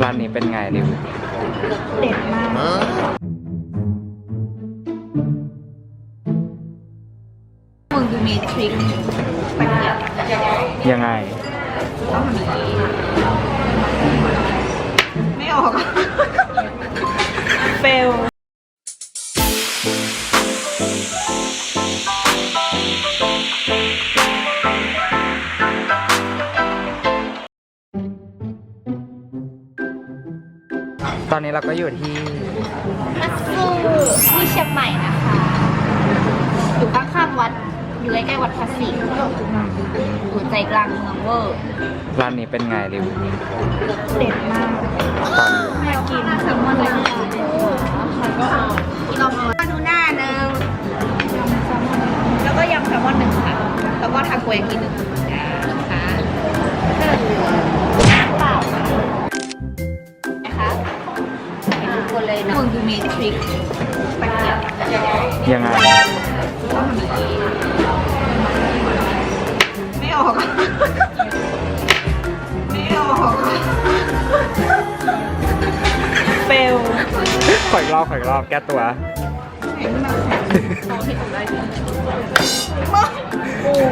ร้านนี้เป็นไงรีวิวเด็ดมากมึงดูมีทริคตะเกียบยังไงต้องทำอย่างนี้ไม่ออก เฟล ตอนนี้เราก็อยู่ที่มัตสึที่เชียงใหม่นะคะ อยู่ข้างๆวัด อยู่ใกล้ๆวัดพระศรีอยู่ใจกลางเมืองเวอร์ร้านนี้เป็นไงรีวิวเด็ดมากตอนแม่กินแซลมอนเลยที่เราเอาดูหน้าหนึ่งแล้วก็ยำแซลมอนหนึ่งค่ะ แล้วก็ทาโกยากิหนึ่ง ยังไงต้องทำอย่างนี้ไม่ออกไม่ออกเฟลขออีกรอบขออีกรอบแก้ตัว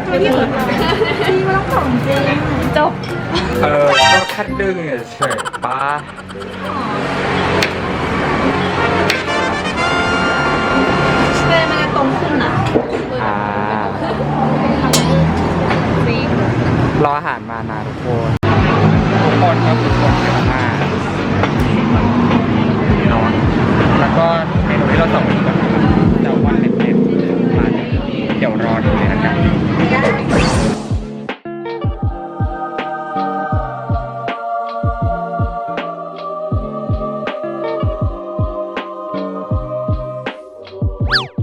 ไม่พี่เหมือนพี่ไม่ต้องของจริงจบ เออก็แค่ดึงเฉยๆป้า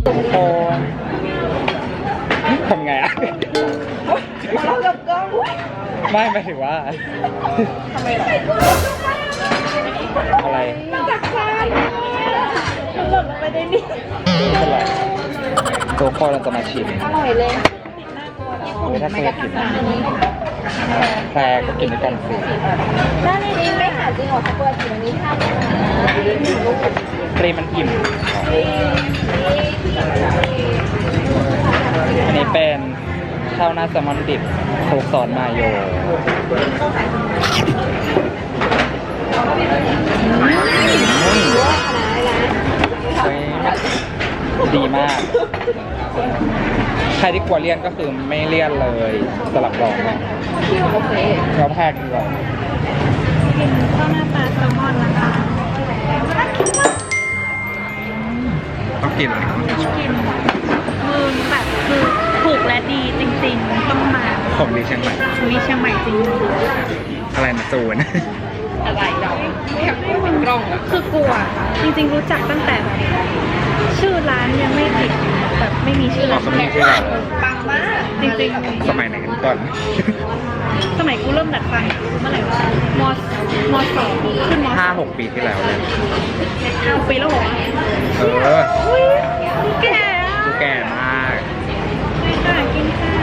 ทุกคนทำไงอะ เรากับกล้องไม่หมายถึงว่า ทำไมหรออะไรจากฟ้ามันหล่นลงไปในนี้ไม่เป็นไรตัวคนเราจะมาชิมอร่อยเลยเดี๋ยวถ้าเธอกินแพรก็กินด้วยกันสิแล้วในนี้ไม่หาจริงเหรอคะตัวจริงนี้ทำปรีมันอิ่ม อันนี้เป็นข้าวหน้าแซลมอนดิบโคลุกซอสมาโยเฮ้ยดีมาก ใครที่กลัวเลี่ยนก็คือไม่เลี่ยนเลยสลับรองนะโอเคแล้วแพงดีกว่ากินข้าวหน้าปลาแซลมอนนะคะ ต้องกินอะไรกินมือแบบคือถูกและดีจริงๆ ต้องมาผมดีเชียงใหม่ชุยเชียงใหม่จริงอะไรนะจูนอะไรเราเป็นกล้องอะคือกลัว จริงๆรู้จักตั้งแต่แบบชื่อร้านยังไม่ติด แบบไม่มีชื่ออ๋อร้านเขาไม่มีชื่อร้าน ปังมากจริงสมัยไหนกันก่อน ๆ สมัยกูเริ่มดัดฟันเมื่อไหร่วะมมสองขึ้นมห้าหกปีที่แล้วเลยห้าปีแล้วเหรอเอออุ้ยแก่อะดูแก่มากไม่กล้ากินค่ะ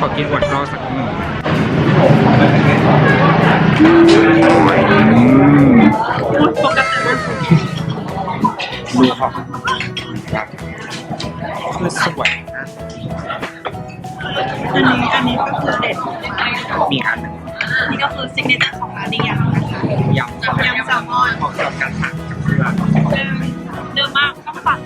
ขอกินอวดรอบสักหนึ่ง ดูเขาคือสวยนะอันนี้อันนี้ก็คือเด็ดมีอันหนึงนี่ก็คือซิกเนเจอร์ของร้านนี้ย่างนะคะยำสองยำแซลมอนของกับการถักกับเสื้อเดิมเดิมมากต้องปัด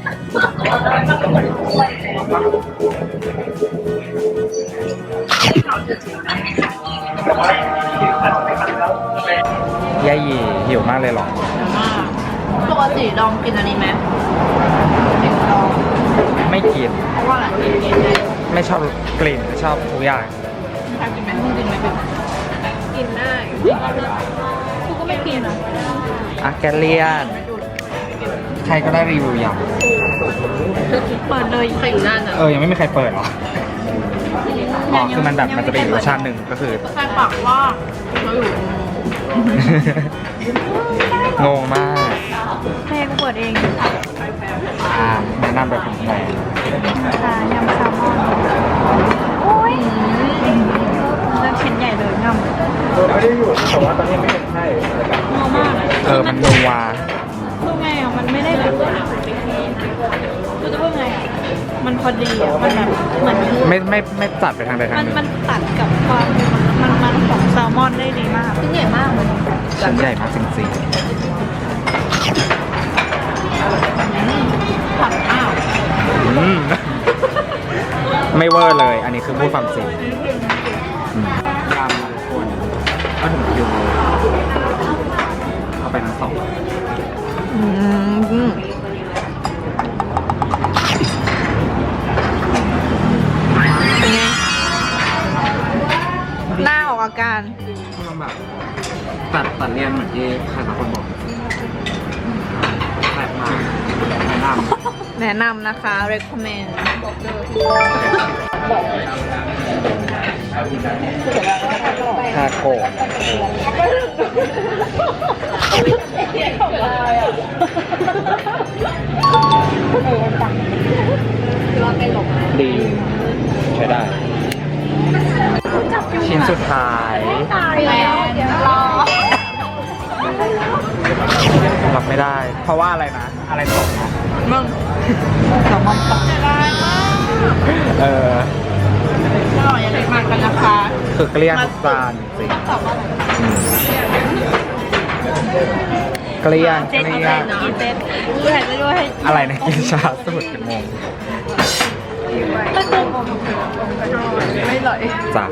ยายหยีหิวมากเลยหรอ ปกติลองกินอันนี้ไหมไม่กินเพราะว่าอะไรกินได้ไม่ชอบกลิ่นไม่ชอบทุกอย่างใครกินไหมมึงกินไหมเป็นกินได้กูก็ไม่กินอะอะแกเลียนใครก็ได้รีวิวยเปิดเลยใครอยู่นั่นอะำเออยังไม่มีใครเปิดเหรออ๋อคือมันแบบมันจะเป็นอีกรสชาติหนึ่งก็คือใครปากว่าเราอยู่งงมากแม่กูเปิ ดเองอ่าแนะนำแบบคุณแม่ค่ะยำแซลมอนโอ้ยจะชิ้นใหญ่เลยงำไม่ได้อยู่แต่ว่าตอนนี้ไม่เห็นใช่นัวมากเออมันนัวคือไงอะมันไม่ได้แบบคือจะพูดไงอะมันพอดีอะมันแบบเหมือนไม่ไม่ไม่จัดไปทางใดทางมันหนึ่งมันตัดกับความมันมันของแซลมอนได้ดีมากชิ้นใหญ่มากมันชิ้นใหญ่มากจริง ผักอ้าวๆอืม ไม่เวอร์เลย อันนี้คือพูดความจริงอืมยำทุกคนก็ถึงคิวเอาไปทั้งสองเป็นไงหน้าออกอาการมันแบบตัดตัดเรียนเหมือนที่ใครสักคนบอกแซ่บ มากแนะนำแนะนำนะคะ recommend ทาโกะดี ใช้ได้ ชิ้นสุดท้าย รับไม่ได้ เพราะว่าอะไรนะ อะไรตกนะมึงแซลมอนตกเอออร่อยอย่าลืมมากันนะคะคือเกลี้ยงทุกจานจริงอืมเกลี้ยงเจ็ดเกเอาลี้ใจยงเนาะเจ็ดด้วยให้ด้วยให้อะไรนะกินชาสูตรกันงงไม่ตรงไม่เลยจ้ะ